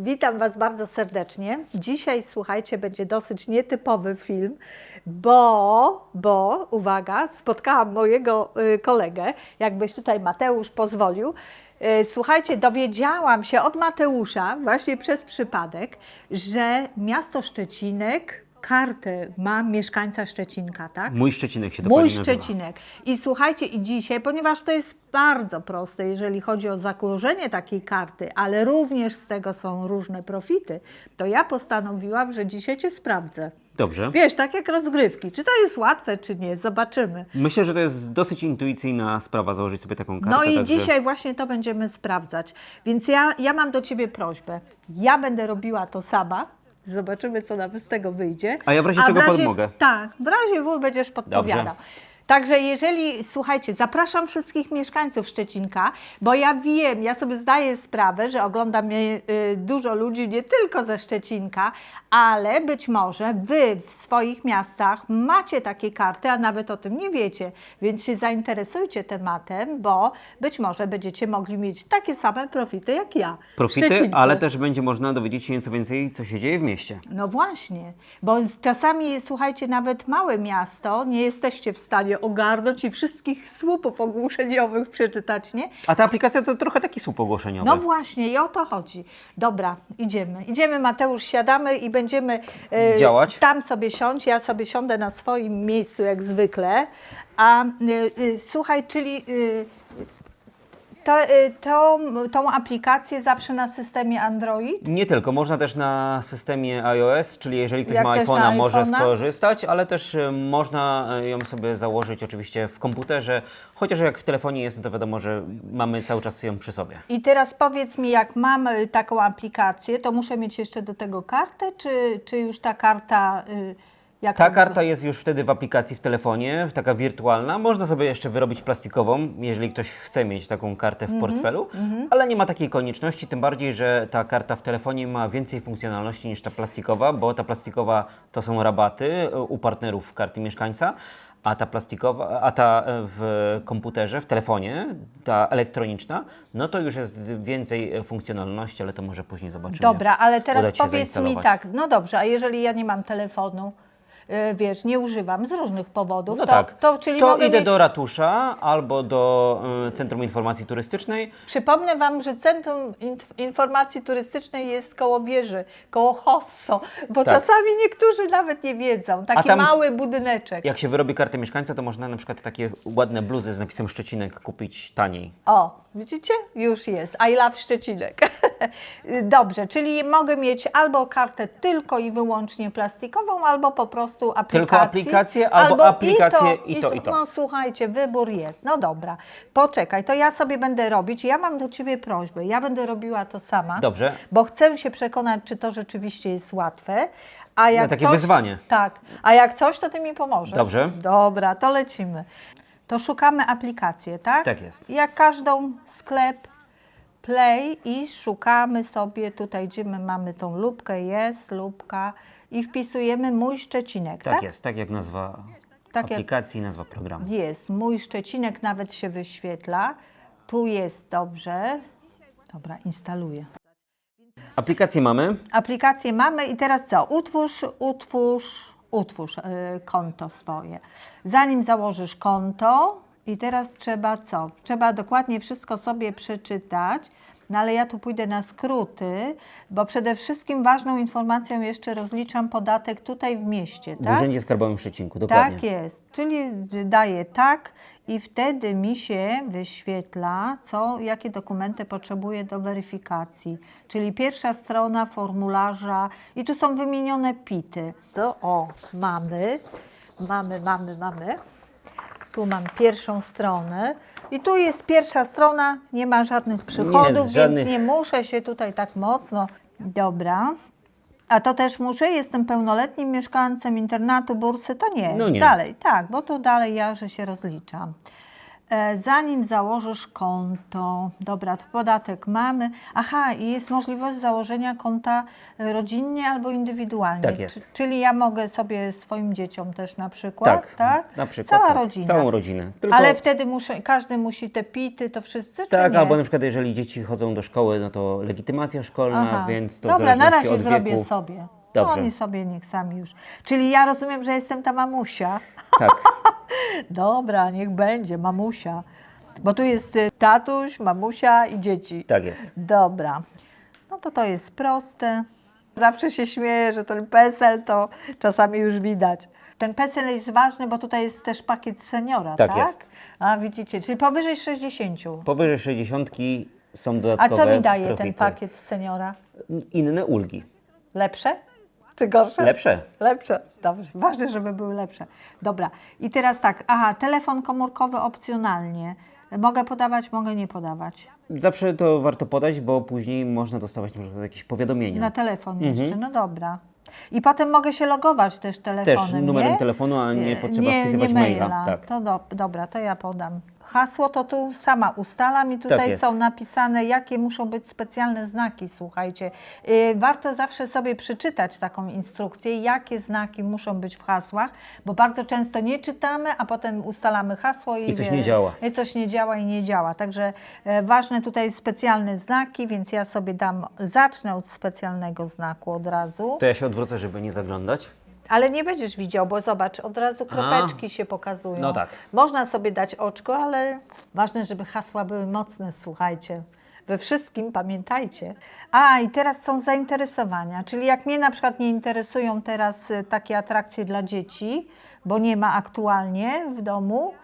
Witam Was bardzo serdecznie. Dzisiaj, słuchajcie, będzie dosyć nietypowy film, bo, bo, uwaga, spotkałam mojego y, kolegę, jakbyś tutaj Mateusz pozwolił. Y, Słuchajcie, dowiedziałam się od Mateusza, właśnie przez przypadek, że miasto Szczecinek kartę ma mieszkańca Szczecinka, tak? Mój Szczecinek się Mój dokładnie nazywa. Szczecinek. I słuchajcie, i dzisiaj, ponieważ to jest bardzo proste, jeżeli chodzi o założenie takiej karty, ale również z tego są różne profity, to ja postanowiłam, że dzisiaj Cię sprawdzę. Dobrze. Wiesz, tak jak rozgrywki. Czy to jest łatwe, czy nie? Zobaczymy. Myślę, że to jest dosyć intuicyjna sprawa założyć sobie taką kartę. No i także... dzisiaj właśnie to będziemy sprawdzać. Więc ja, ja mam do Ciebie prośbę. Ja będę robiła to sama. Zobaczymy, co nam z tego wyjdzie. A ja w razie czego pomogę. Tak, w razie W będziesz podpowiadał. Dobrze. Także jeżeli, słuchajcie, zapraszam wszystkich mieszkańców Szczecinka, bo ja wiem, ja sobie zdaję sprawę, że ogląda mnie y, dużo ludzi nie tylko ze Szczecinka, ale być może Wy w swoich miastach macie takie karty, a nawet o tym nie wiecie, więc się zainteresujcie tematem, bo być może będziecie mogli mieć takie same profity jak ja. Profity, ale też będzie można dowiedzieć się nieco więcej, co się dzieje w mieście. No właśnie, bo czasami, słuchajcie, nawet małe miasto, nie jesteście w stanie ogarnąć i wszystkich słupów ogłoszeniowych przeczytać, nie? A ta aplikacja to trochę taki słup ogłoszeniowy. No właśnie, i o to chodzi. Dobra, idziemy. Idziemy, Mateusz, siadamy i będziemy e, Działać. Tam sobie siąść, ja sobie siądę na swoim miejscu jak zwykle. A e, e, słuchaj, czyli e, to, e, to, tą aplikację zawsze na systemie Android? Nie tylko, można też na systemie iOS, czyli jeżeli ktoś Jak ma iPhone'a, może skorzystać, ale też e, można e, ją sobie założyć oczywiście w komputerze, chociaż jak w telefonie jest, no to wiadomo, że mamy cały czas ją przy sobie. I teraz powiedz mi, jak mam y, taką aplikację, to muszę mieć jeszcze do tego kartę, czy, czy już ta karta. y, Jak Ta karta jest już wtedy w aplikacji w telefonie, taka wirtualna. Można sobie jeszcze wyrobić plastikową, jeżeli ktoś chce mieć taką kartę w portfelu, ale nie ma takiej konieczności, tym bardziej, że ta karta w telefonie ma więcej funkcjonalności niż ta plastikowa, bo ta plastikowa to są rabaty e, u partnerów karty mieszkańca. A ta plastikowa, a ta e, w komputerze, w telefonie, ta elektroniczna, no to już jest więcej e, funkcjonalności, ale to może później zobaczymy. Dobra, ale teraz powiedz mi tak, no dobrze, a jeżeli ja nie mam telefonu, y, wiesz, nie używam z różnych powodów, No to, tak. to czyli to mogę idę mieć... do ratusza albo do y, Centrum Informacji Turystycznej. Przypomnę Wam, że Centrum Inf- Informacji Turystycznej jest koło wieży, koło Hosso, bo Tak. czasami niektórzy nawet nie wiedzą. Taki tam- mały budyneczek. Jak się wyrobi kartę mieszkańca, to można na przykład takie ładne bluzy z napisem Szczecinek kupić taniej. O, widzicie? Już jest. I love Szczecinek. Dobrze, czyli mogę mieć albo kartę tylko i wyłącznie plastikową, albo po prostu aplikację. Tylko aplikację, albo aplikację i to, i to. No słuchajcie, wybór jest. No dobra, poczekaj, to ja sobie będę robić. Ja mam do Ciebie prośbę. Ja będę robiła to sama. Dobrze. Bo chcę się przekonać, czy to rzeczywiście jest łatwe. A jak No, takie coś, wyzwanie. Tak. A jak coś, to Ty mi pomożesz. Dobrze. Dobra, to lecimy. To szukamy aplikację, tak? Tak jest. Jak każdą sklep Play i szukamy sobie tutaj, gdzie my mamy tą lubkę, jest lubka i wpisujemy mój Szczecinek, tak? Tak, jest, tak jak nazwa Tak jak- aplikacji nazwa programu. Jest, mój Szczecinek nawet się wyświetla. Tu jest dobrze. Dobra, instaluję. Aplikację mamy. Aplikację mamy i teraz co? Utwórz, utwórz, utwórz y, konto swoje. Zanim założysz konto i teraz trzeba co? Trzeba dokładnie wszystko sobie przeczytać. No ale ja tu pójdę na skróty, bo przede wszystkim ważną informacją jeszcze rozliczam podatek tutaj w mieście, W tak? Urzędzie Skarbowym w Szczecinku, dokładnie. Tak jest, czyli daję tak i wtedy mi się wyświetla, co, jakie dokumenty potrzebuję do weryfikacji. Czyli pierwsza strona formularza i tu są wymienione PIT-y. Co? O, mamy, mamy, mamy, mamy. Tu mam pierwszą stronę i tu jest pierwsza strona, nie ma żadnych przychodów, żadnych- więc nie muszę się tutaj tak mocno. Dobra. A to też muszę, jestem pełnoletnim mieszkańcem internatu, bursy, to nie. No nie. Dalej, tak, bo tu dalej ja, że się rozliczam. E, Zanim założysz konto, dobra, to podatek mamy. Aha, i jest możliwość założenia konta rodzinnie albo indywidualnie. Tak jest. Czy- Czyli ja mogę sobie swoim dzieciom też na przykład, Tak, tak? na przykład. Cała tak. rodzina. Całą rodzinę. Tylko, Ale wtedy muszę, każdy musi te pity, to wszyscy, czy tak, nie? albo na przykład jeżeli dzieci chodzą do szkoły, no to legitymacja szkolna, Aha. więc to w Dobra, na zależności razie od zrobię wieku. sobie. Dobrze. To oni sobie niech sami już. Czyli ja rozumiem, że jestem ta mamusia. Tak, Dobra, niech będzie, mamusia. Bo tu jest y, tatuś, mamusia i dzieci. tak jest. Dobra. No to to jest proste. Zawsze się śmieję, że ten PESEL to czasami już widać. Ten PESEL jest ważny, bo tutaj jest też pakiet seniora, tak? Tak jest. A widzicie, czyli powyżej 60. Powyżej 60 są A dodatkowe co mi daje ten profity. pakiet seniora? Inne ulgi. Lepsze czy gorsze? Lepsze. Lepsze, dobrze. Ważne, żeby były lepsze. Dobra. I teraz tak, aha, telefon komórkowy opcjonalnie. Mogę podawać, mogę nie podawać. Zawsze to warto podać, bo później można dostawać na przykład jakieś powiadomienia. Na telefon Mhm. jeszcze, no dobra. I potem mogę się logować też telefonem, Też numerem nie? telefonu, a nie potrzeba nie, wpisywać nie maila. Tak. To do, dobra, to ja podam. Hasło to tu sama ustalam i tutaj Tak jest. są napisane, jakie muszą być specjalne znaki, słuchajcie. Yy, warto zawsze sobie przeczytać taką instrukcję, jakie znaki muszą być w hasłach, bo bardzo często nie czytamy, a potem ustalamy hasło i, I coś wie- nie działa. I coś nie działa i nie działa. Także e, ważne tutaj specjalne znaki, więc ja sobie dam, zacznę od specjalnego znaku od razu. To ja się odwrócę, żeby nie zaglądać. Ale nie będziesz widział, bo zobacz, od razu kropeczki się pokazują. no tak. Można sobie dać oczko, ale ważne, żeby hasła były mocne, słuchajcie. We wszystkim pamiętajcie. A i teraz są zainteresowania, czyli jak mnie na przykład nie interesują teraz y, takie atrakcje dla dzieci, bo nie ma aktualnie w domu,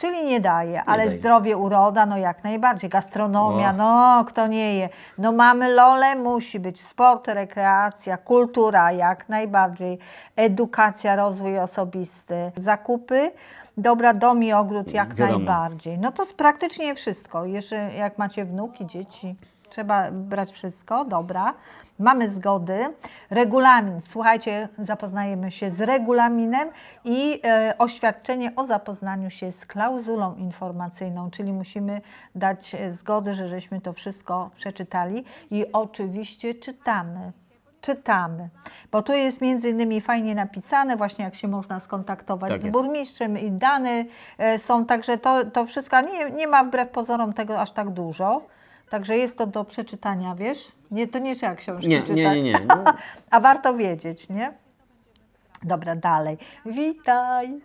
czyli nie daje, ale daje. zdrowie, uroda, no jak najbardziej, gastronomia, O. no kto nie je. No mamy lole, musi być sport, rekreacja, kultura, jak najbardziej, edukacja, rozwój osobisty, zakupy, dobra, dom i ogród, jak Wiadomo. najbardziej. No to jest praktycznie wszystko, jeżeli jak macie wnuki, dzieci, trzeba brać wszystko, dobra. Mamy zgody. Regulamin. Słuchajcie, zapoznajemy się z regulaminem i e, oświadczenie o zapoznaniu się z klauzulą informacyjną, czyli musimy dać e, zgody, że żeśmy to wszystko przeczytali i oczywiście czytamy. Czytamy, bo tu jest między innymi fajnie napisane, właśnie jak się można skontaktować Tak z burmistrzem i dane e, są, także to, to wszystko, nie, nie ma wbrew pozorom tego aż tak dużo. Także jest to do przeczytania, wiesz? Nie, to nie trzeba książki Nie, czytać. nie, nie, nie. No, A warto wiedzieć, nie? Dobra, dalej. Witaj.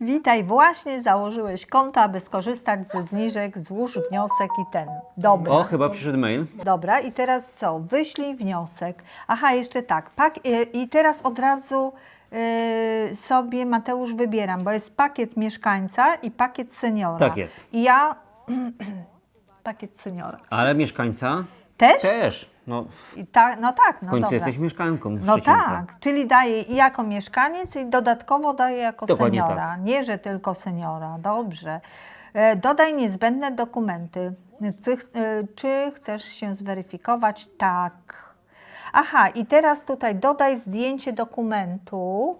Witaj, właśnie założyłeś konto, aby skorzystać ze zniżek, złóż wniosek i ten. Dobra. o, chyba przyszedł mail. Dobra, i teraz co? Wyślij wniosek. Aha, jeszcze tak. Pak y, I teraz od razu y, sobie Mateusz wybieram, bo jest pakiet mieszkańca i pakiet seniora. Tak jest. I ja. pakiet seniora. Ale mieszkańca Też? też. No, I ta, no tak, no w końcu dobra. jesteś mieszkanką No Szczecinka. tak, czyli daje i jako mieszkaniec i dodatkowo daje jako Dokładnie seniora. tak. Nie, że tylko seniora. Dobrze. E, Dodaj niezbędne dokumenty. Czy, ch- e, czy chcesz się zweryfikować? Tak. Aha, i teraz tutaj dodaj zdjęcie dokumentu.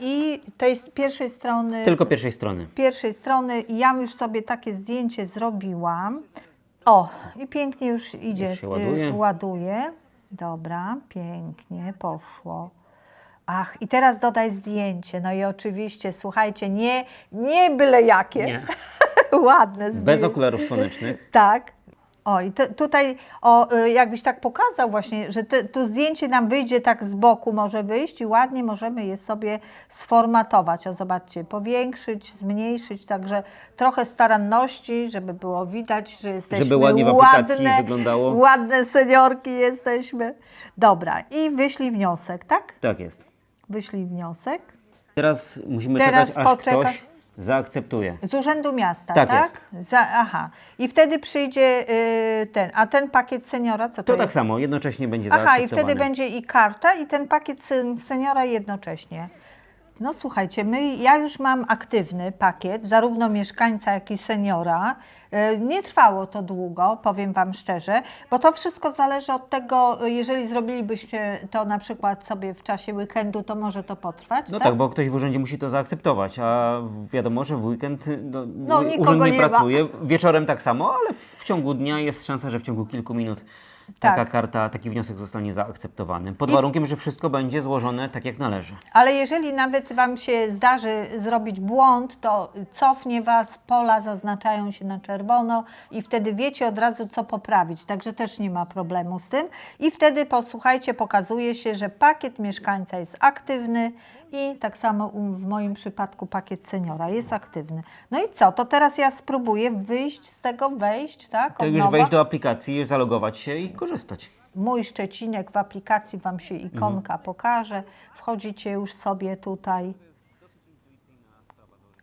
I z pierwszej strony Tylko pierwszej strony. pierwszej strony ja już sobie takie zdjęcie zrobiłam. O, i pięknie już idzie, Już się ładuje. y, ładuje. Dobra, pięknie, poszło. Ach, i teraz dodaj zdjęcie. No i oczywiście, słuchajcie, nie, nie byle jakie. Nie. Ładne zdjęcie. Bez okularów słonecznych. Tak. O, i te, tutaj, o, y, jakbyś tak pokazał właśnie, że te, to zdjęcie nam wyjdzie tak z boku, może wyjść i ładnie możemy je sobie sformatować. O, zobaczcie, powiększyć, zmniejszyć, także trochę staranności, żeby było widać, że jesteśmy Żeby ładnie w aplikacji ładne, wyglądało. Ładne seniorki jesteśmy. Dobra, i wyślij wniosek, tak? Tak jest. Wyślij wniosek. Teraz musimy Teraz czekać, aż ktoś zaakceptuje. Z Urzędu Miasta, Tak tak? jest. Za, aha. I wtedy przyjdzie y, ten, a ten pakiet seniora, co to, To jest? tak samo, jednocześnie będzie Aha, i zaakceptowany. wtedy będzie i karta, i ten pakiet sen- seniora jednocześnie. No słuchajcie, my, ja już mam aktywny pakiet, zarówno mieszkańca, jak i seniora. E, Nie trwało to długo, powiem Wam szczerze, bo to wszystko zależy od tego, jeżeli zrobilibyście to na przykład sobie w czasie weekendu, to może to potrwać. No tak, bo ktoś w urzędzie musi to zaakceptować, a wiadomo, że w weekend no, No, urząd nie, nie ma. pracuje, wieczorem tak samo, ale w ciągu dnia jest szansa, że w ciągu kilku minut taka Tak. karta, taki wniosek zostanie zaakceptowany. Pod warunkiem, że wszystko będzie złożone tak jak należy. Ale jeżeli nawet Wam się zdarzy zrobić błąd, to cofnie Was, pola zaznaczają się na czerwono i wtedy wiecie od razu, co poprawić. Także też nie ma problemu z tym. I wtedy posłuchajcie, pokazuje się, że pakiet mieszkańca jest aktywny i tak samo w moim przypadku pakiet seniora jest aktywny. No i co? To teraz ja spróbuję wyjść z tego, wejść, tak? To od już nowa. wejść do aplikacji, zalogować się i korzystać. Mój Szczecinek w aplikacji Wam się ikonka Mhm. pokaże. Wchodzicie już sobie tutaj.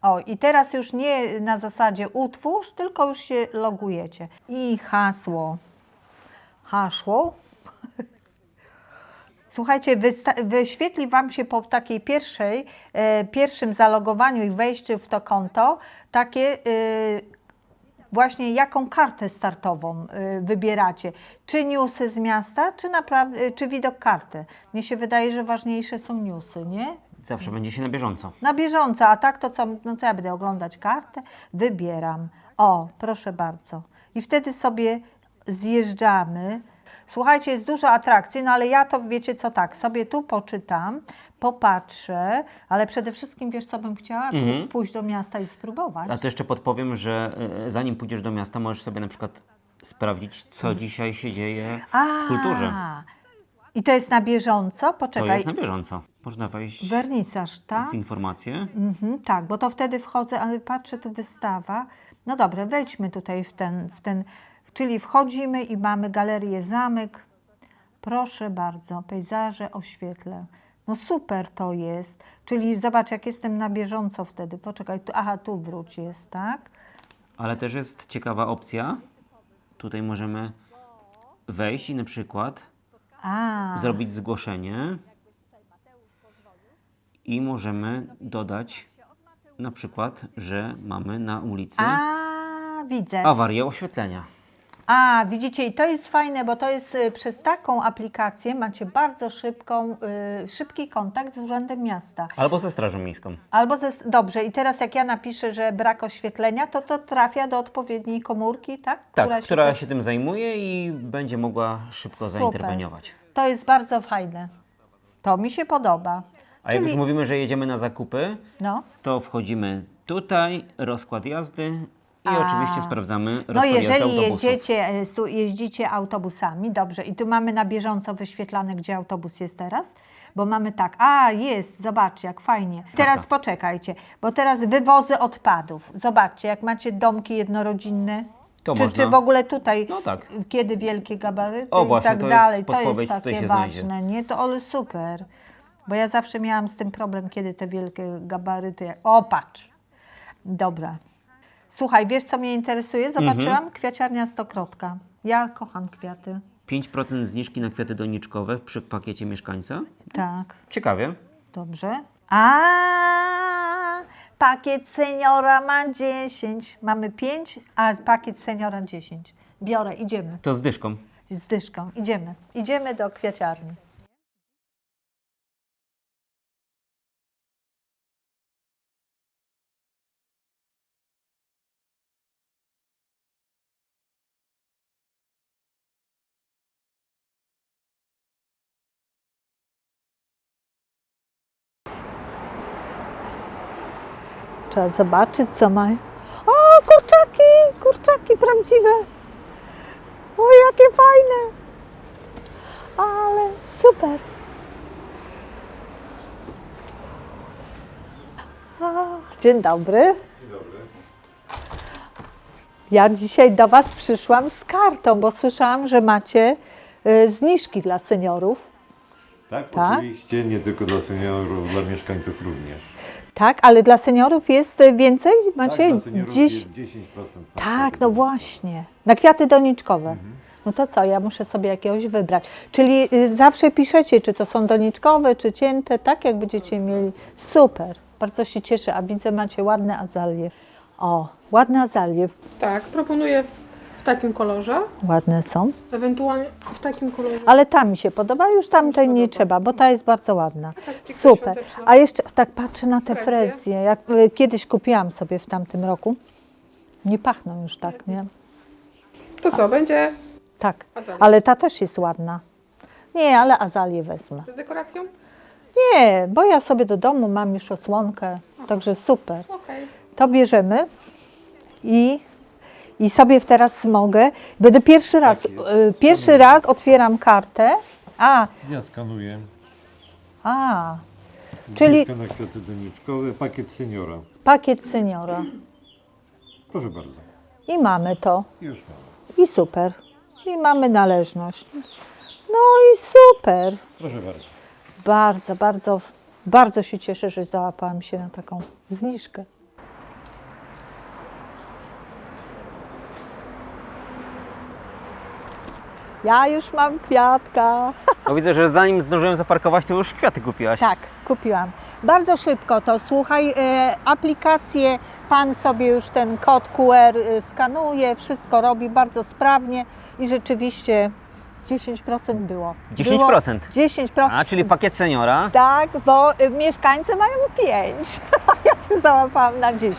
O, i teraz już nie na zasadzie utwórz, tylko już się logujecie. I hasło. Hasło. Słuchajcie, wyświetli Wam się po takiej pierwszej, e, pierwszym zalogowaniu i wejściu w to konto takie e, właśnie jaką kartę startową y, wybieracie. Czy newsy z miasta, czy, naprawdę, czy widok karty. Mnie się wydaje, że ważniejsze są newsy, nie? Zawsze będzie się na bieżąco. Na bieżąco, a tak to co, no co ja będę oglądać kartę? Wybieram. O, proszę bardzo. I wtedy sobie zjeżdżamy. Słuchajcie, jest dużo atrakcji, no ale ja to wiecie co tak, sobie tu poczytam, popatrzę, ale przede wszystkim wiesz co bym chciała? Mhm. Pójść do miasta i spróbować. A to jeszcze podpowiem, że e, zanim pójdziesz do miasta, możesz sobie na przykład sprawdzić, co dzisiaj się dzieje w kulturze. I to jest na bieżąco? To Poczekaj. jest na bieżąco. Można wejść Wernisaż, tak? w informacje. Mhm, tak, bo to wtedy wchodzę, ale patrzę, tu wystawa. No dobra, wejdźmy tutaj w ten, w ten, czyli wchodzimy i mamy galerię zamek. Proszę bardzo, pejzaże oświetlę. No super to jest. Czyli zobacz, jak jestem na bieżąco wtedy. Poczekaj, tu, aha, tu wróć jest, tak? Ale też jest ciekawa opcja. Tutaj możemy wejść i na przykład A, zrobić zgłoszenie i możemy dodać na przykład, że mamy na ulicy a widzę. awarię oświetlenia. A, widzicie, i to jest fajne, bo to jest y, przez taką aplikację macie bardzo szybką, y, szybki kontakt z Urzędem Miasta. Albo ze Strażą Miejską. Albo ze, dobrze, i teraz jak ja napiszę, że brak oświetlenia, to to trafia do odpowiedniej komórki, tak? Tak, która, się... tym zajmuje i będzie mogła szybko Super. zainterweniować. To jest bardzo fajne. To mi się podoba. A jak Czyli- już mówimy, że jedziemy na zakupy, No, to wchodzimy tutaj, rozkład jazdy i A. oczywiście sprawdzamy no jeżeli autobusów. jedziecie, e, su- jeździcie autobusami, dobrze, i tu mamy na bieżąco wyświetlane, gdzie autobus jest teraz, bo mamy tak, a jest, zobaczcie, jak fajnie. Teraz poczekajcie, bo teraz wywozy odpadów. Zobaczcie, jak macie domki jednorodzinne, To czy, można. czy w ogóle tutaj, No tak. kiedy wielkie gabaryty O, i właśnie, tak to jest dalej, to jest tutaj takie się znajdzie. ważne, nie? To ale super, bo ja zawsze miałam z tym problem, kiedy te wielkie gabaryty, o patrz, dobra. Słuchaj, wiesz co mnie interesuje? Zobaczyłam Mhm. kwiaciarnia Stokrotka. Ja kocham kwiaty. 5% zniżki na kwiaty doniczkowe przy pakiecie mieszkańca. Tak, Ciekawie. dobrze. A pakiet seniora ma 10. Mamy 5, a pakiet seniora 10. Biorę, idziemy. To z dyszką. Z dyszką, idziemy. Idziemy do kwiaciarni. Trzeba zobaczyć, co ma. O, kurczaki! Kurczaki prawdziwe! O, jakie fajne! Ale super! Dzień dobry. Dzień dobry. Ja dzisiaj do Was przyszłam z kartą, bo słyszałam, że macie y, zniżki dla seniorów. Tak, Tak? oczywiście, nie tylko dla seniorów, dla mieszkańców również. Tak, ale dla seniorów jest y, więcej? Macie tak, dla dziś. jest 10%. Tak, no właśnie. Na kwiaty doniczkowe. No to co, ja muszę sobie jakiegoś wybrać. Czyli y, zawsze piszecie, czy to są doniczkowe, czy cięte, tak jak będziecie mieli. Super, bardzo się cieszę, a widzę macie ładne azalie. O, ładne azalie, Tak, proponuję takim kolorze, ładne są. ewentualnie w takim kolorze. Ale ta mi się podoba, już tamtej nie trzeba, bo ta jest bardzo ładna. Taka Super. świąteczna. A jeszcze tak patrzę na te Frezje. frezje. Jak y, kiedyś kupiłam sobie w tamtym roku. Nie pachną już tak, nie? To co, będzie Tak, Azalia. ale ta też jest ładna. Nie, ale azalię wezmę. z dekoracją? Nie, bo ja sobie do domu mam już osłonkę, także super. Okej. To bierzemy i, i sobie teraz mogę. Będę pierwszy raz, Tak jest. pierwszy raz otwieram kartę. A, Ja skanuję. a, Czyli- na kwiaty doniczkowe, pakiet seniora. pakiet seniora. Proszę bardzo. I mamy to. Już mamy. I super. I mamy należność. No i super. Proszę bardzo. Bardzo, bardzo, bardzo się cieszę, że załapałam się na taką zniżkę. Ja już mam kwiatka. No widzę, że zanim zdążyłem zaparkować, to już kwiaty kupiłaś. Tak, kupiłam. Bardzo szybko to. Słuchaj, e, aplikację, pan sobie już ten kod QR e, skanuje, wszystko robi bardzo sprawnie i rzeczywiście 10% było. 10%? Było 10%. A, czyli pakiet seniora. Tak, bo y, mieszkańcy mają 5. Ja się załapałam na 10.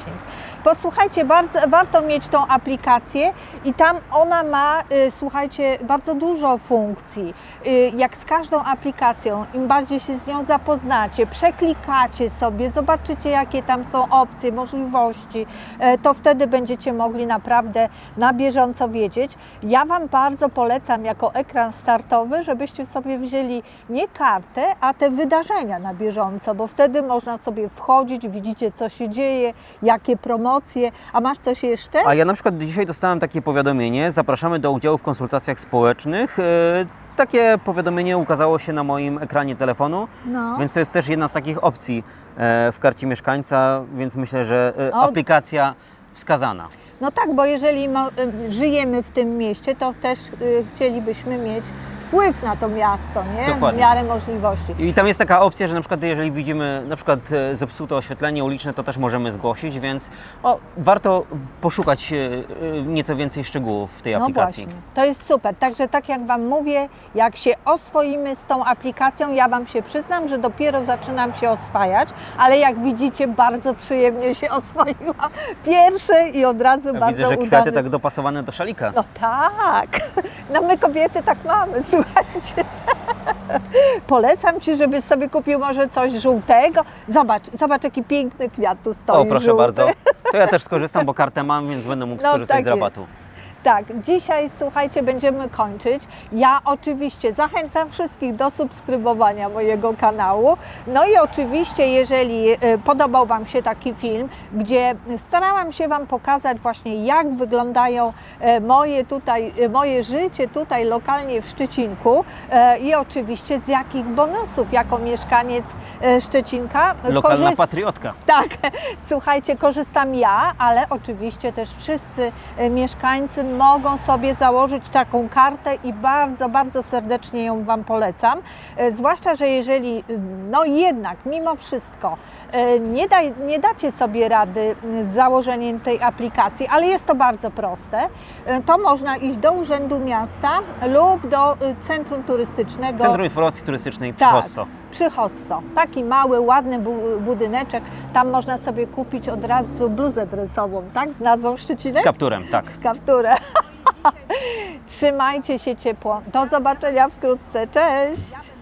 Posłuchajcie, bardzo, warto mieć tą aplikację i tam ona ma, y, słuchajcie, bardzo dużo funkcji. Y, jak z każdą aplikacją, im bardziej się z nią zapoznacie, przeklikacie sobie, zobaczycie jakie tam są opcje, możliwości, e, to wtedy będziecie mogli naprawdę na bieżąco wiedzieć. Ja Wam bardzo polecam jako ekran startowy, żebyście sobie wzięli nie kartę, a te wydarzenia na bieżąco, bo wtedy można sobie wchodzić, widzicie co się dzieje, jakie promocje. A masz coś jeszcze? A ja na przykład dzisiaj dostałem takie powiadomienie, zapraszamy do udziału w konsultacjach społecznych. E, Takie powiadomienie ukazało się na moim ekranie telefonu, No. więc to jest też jedna z takich opcji e, w karcie mieszkańca, więc myślę, że e, O. aplikacja wskazana. No tak, bo jeżeli mo- y, żyjemy w tym mieście, to też y, chcielibyśmy mieć wpływ na to miasto, nie? Dokładnie. W miarę możliwości. I tam jest taka opcja, że na przykład jeżeli widzimy na przykład e, zepsute oświetlenie uliczne, to też możemy zgłosić, więc o, warto poszukać e, e, nieco więcej szczegółów w tej No aplikacji. właśnie, to jest super. Także tak jak Wam mówię, jak się oswoimy z tą aplikacją, ja Wam się przyznam, że dopiero zaczynam się oswajać, ale jak widzicie, bardzo przyjemnie się oswoiłam. Pierwsze i od razu Ja bardzo widzę, że udany. kwiaty tak dopasowane do szalika. No tak, no my kobiety tak mamy, słuchajcie. Polecam Ci, żebyś sobie kupił może coś żółtego. Zobacz, zobacz jaki piękny kwiat tu stoi O, proszę żółty. bardzo. To ja też skorzystam, bo kartę mam, więc będę mógł No, skorzystać tak z rabatu. Tak, dzisiaj słuchajcie, będziemy kończyć. Ja oczywiście zachęcam wszystkich do subskrybowania mojego kanału. No i oczywiście, jeżeli e, podobał Wam się taki film, gdzie starałam się Wam pokazać właśnie, jak wyglądają e, moje tutaj, e, moje życie tutaj lokalnie w Szczecinku i oczywiście z jakich bonusów jako mieszkaniec Szczecinka Lokalna korzyst- patriotka. tak, słuchajcie, korzystam ja, ale oczywiście też wszyscy mieszkańcy mogą sobie założyć taką kartę i bardzo, bardzo serdecznie ją Wam polecam. E, Zwłaszcza, że jeżeli no jednak mimo wszystko nie, daj, nie dacie sobie rady z założeniem tej aplikacji, ale jest to bardzo proste, e, to można iść do Urzędu Miasta lub do e, Centrum Turystycznego. Centrum Informacji Turystycznej przy Tak. Hosso. Przy Hosso. Taki mały, ładny bu- budyneczek. Tam można sobie kupić od razu bluzę dresową, tak? Z nazwą Z Szczecinek? kapturem, tak. Z kapturem. Trzymajcie się ciepło. Do zobaczenia wkrótce. Cześć!